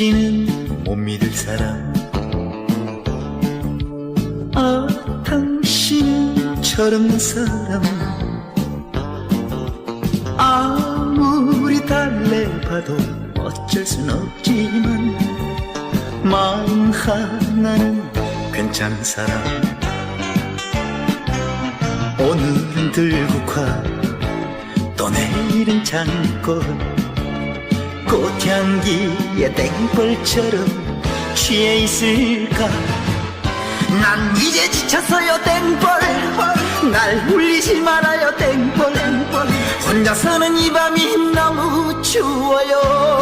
당신은 못 믿을 사람. 아 당신은 철없는 사람. 아무리 달래봐도 어쩔 순 없지만 마음 하나는 괜찮은 사람. 오늘은 들국화 또 내일은 장꽃 꽃향기에 땡벌처럼 취해 있을까? 난 이제 지쳤어요 땡벌 날 울리지 말아요 땡벌 혼자서는 이 밤이 너무 추워요